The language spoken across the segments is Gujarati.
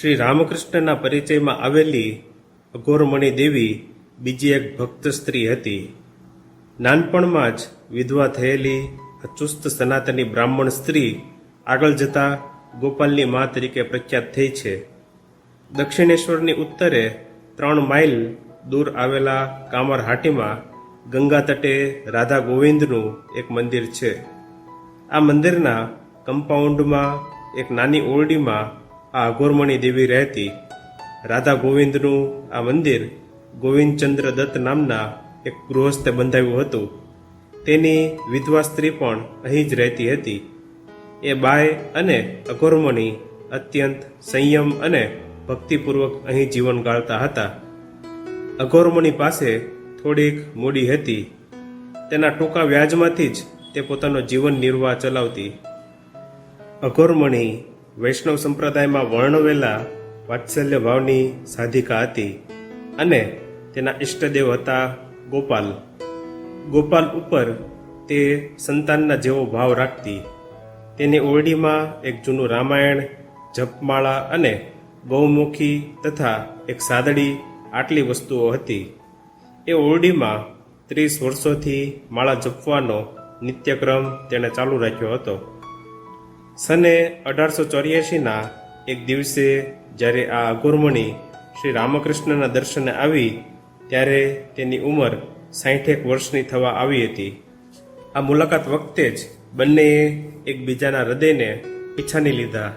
શ્રી રામકૃષ્ણના પરિચયમાં આવેલી અઘોરમણી દેવી બીજી એક ભક્ત સ્ત્રી હતી. નાનપણમાં જ વિધવા થયેલી ચુસ્ત સનાતની બ્રાહ્મણ સ્ત્રી આગળ જતા ગોપાલની મા તરીકે પ્રખ્યાત થઈ છે. દક્ષિણેશ્વરની ઉત્તરે ત્રણ માઇલ દૂર આવેલા કામરહાટીમાં ગંગા તટે રાધા ગોવિંદનું એક મંદિર છે. આ મંદિરના કમ્પાઉન્ડમાં એક નાની ઓરડીમાં આ અઘોરમણી દેવી રહેતી રાધા ગોવિંદનું આ મંદિર ગોવિંદચંદ્ર દત્ત નામના એક ગૃહસ્થે બંધાવ્યું હતું. તેની વિધવા સ્ત્રી પણ અહીં જ રહેતી હતી. એ બાય અને અઘોરમણી અત્યંત સંયમ અને ભક્તિપૂર્વક અહીં જીવન ગાળતા હતા. અઘોરમણી પાસે થોડીક મૂડી હતી. તેના ટૂંકા વ્યાજમાંથી જ તે પોતાનો જીવન નિર્વાહ ચલાવતી. અઘોરમણી વૈષ્ણવ સંપ્રદાયમાં વર્ણવેલા વાત્સલ્ય ભાવની સાધિકા હતી અને તેના ઈષ્ટદેવ હતા ગોપાલ. ગોપાલ ઉપર તે સંતાનના જેવો ભાવ રાખતી. તેની ઓરડીમાં એક જૂનું રામાયણ, જપમાળા અને ગૌમુખી તથા એક સાદડી આટલી વસ્તુઓ હતી. એ ઓરડીમાં ત્રીસ વર્ષોથી માળા જપવાનો નિત્યક્રમ તેણે ચાલુ રાખ્યો હતો. સને અઢારસો ચોર્યાસીના એક દિવસે જ્યારે આ અઘોરમણી શ્રી રામકૃષ્ણના દર્શને આવી, ત્યારે તેની ઉંમર સાહીઠેક વર્ષની થવા આવી હતી. આ મુલાકાત વખતે જ બંનેએ એકબીજાના હૃદયને પીછાની લીધા.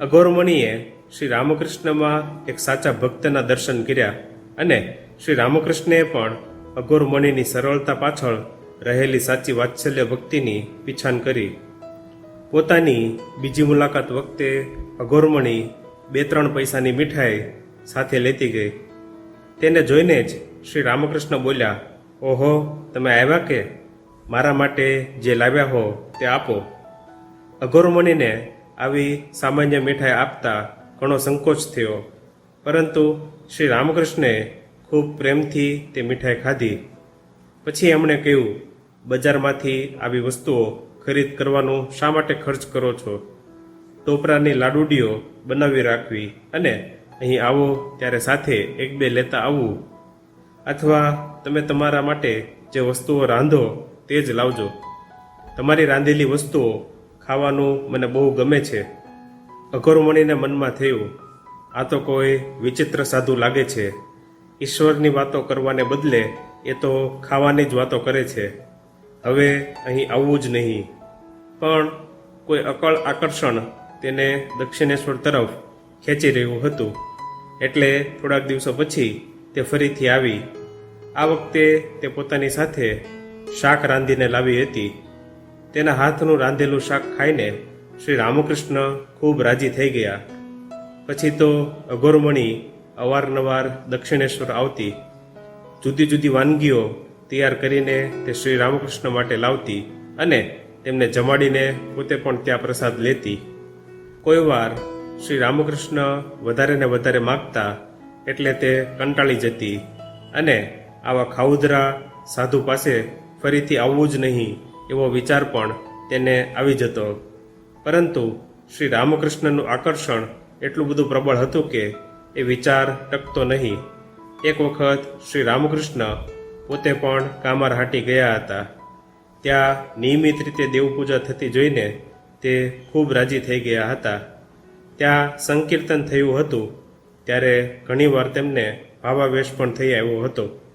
અઘોરમણીએ શ્રી રામકૃષ્ણમાં એક સાચા ભક્તના દર્શન કર્યા અને શ્રી રામકૃષ્ણએ પણ અઘોરમણીની સરળતા પાછળ રહેલી સાચી વાત્સલ્ય ભક્તિની પીછાન કરી. પોતાની બીજી મુલાકાત વખતે અઘોરમણી બે ત્રણ પૈસાની મીઠાઈ સાથે લેતી ગઈ. તેને જોઈને જ શ્રી રામકૃષ્ણ બોલ્યા, ઓહો, તમે આવ્યા કે? મારા માટે જે લાવ્યા હો તે આપો. અઘોરમણીને આવી સામાન્ય મીઠાઈ આપતા ઘણો સંકોચ થયો, પરંતુ શ્રી રામકૃષ્ણે ખૂબ પ્રેમથી તે મીઠાઈ ખાધી. પછી એમણે કહ્યું, બજારમાંથી આવી વસ્તુઓ ખરીદ કરવાનું શા માટે ખર્ચ કરો છો? ટોપરાની લાડુડીઓ બનાવી રાખવી અને અહીં આવો ત્યારે સાથે એક બે લેતા આવવું અથવા તમે તમારા માટે જે વસ્તુઓ રાંધો તે જ લાવજો. તમારી રાંધેલી વસ્તુઓ ખાવાનું મને બહુ ગમે છે. અઘોરમણીને મનમાં થયું, આ તો કોઈ વિચિત્ર સાધુ લાગે છે. ઈશ્વરની વાતો કરવાને બદલે એ તો ખાવાની જ વાતો કરે છે. હવે અહીં આવવું જ નહીં. પણ કોઈ અકળ આકર્ષણ તેને દક્ષિણેશ્વર તરફ ખેંચી રહ્યું હતું. એટલે થોડાક દિવસો પછી તે ફરીથી આવી. આ વખતે તે પોતાની સાથે શાક રાંધીને લાવી હતી. તેના હાથનું રાંધેલું શાક ખાઈને શ્રી રામકૃષ્ણ ખૂબ રાજી થઈ ગયા. પછી તો અઘોરમણી અવારનવાર દક્ષિણેશ્વર આવતી. જુદી જુદી વાનગીઓ તૈયાર કરીને તે શ્રી રામકૃષ્ણ માટે લાવતી અને તેમને જમાડીને પોતે પણ ત્યાં પ્રસાદ લેતી. કોઈ વાર શ્રી રામકૃષ્ણ વધારે ને વધારે માગતા એટલે તે કંટાળી જતી અને આવા ખાઉદરા સાધુ પાસે ફરીથી આવવું જ નહીં એવો વિચાર પણ તેને આવી જતો. પરંતુ શ્રી રામકૃષ્ણનું આકર્ષણ એટલું બધું પ્રબળ હતું કે એ વિચાર ટકતો નહીં. એક વખત શ્રી રામકૃષ્ણ પોતે પણ કામારહાટી ગયા હતા. ત્યાં નિયમિત રીતે દેવપૂજા થતી જોઈને તે ખૂબ રાજી થઈ ગયા હતા. ત્યાં સંકીર્તન થયું હતું, ત્યારે ઘણીવાર તેમને ભાવાવેશ પણ થઈ આવ્યો હતો.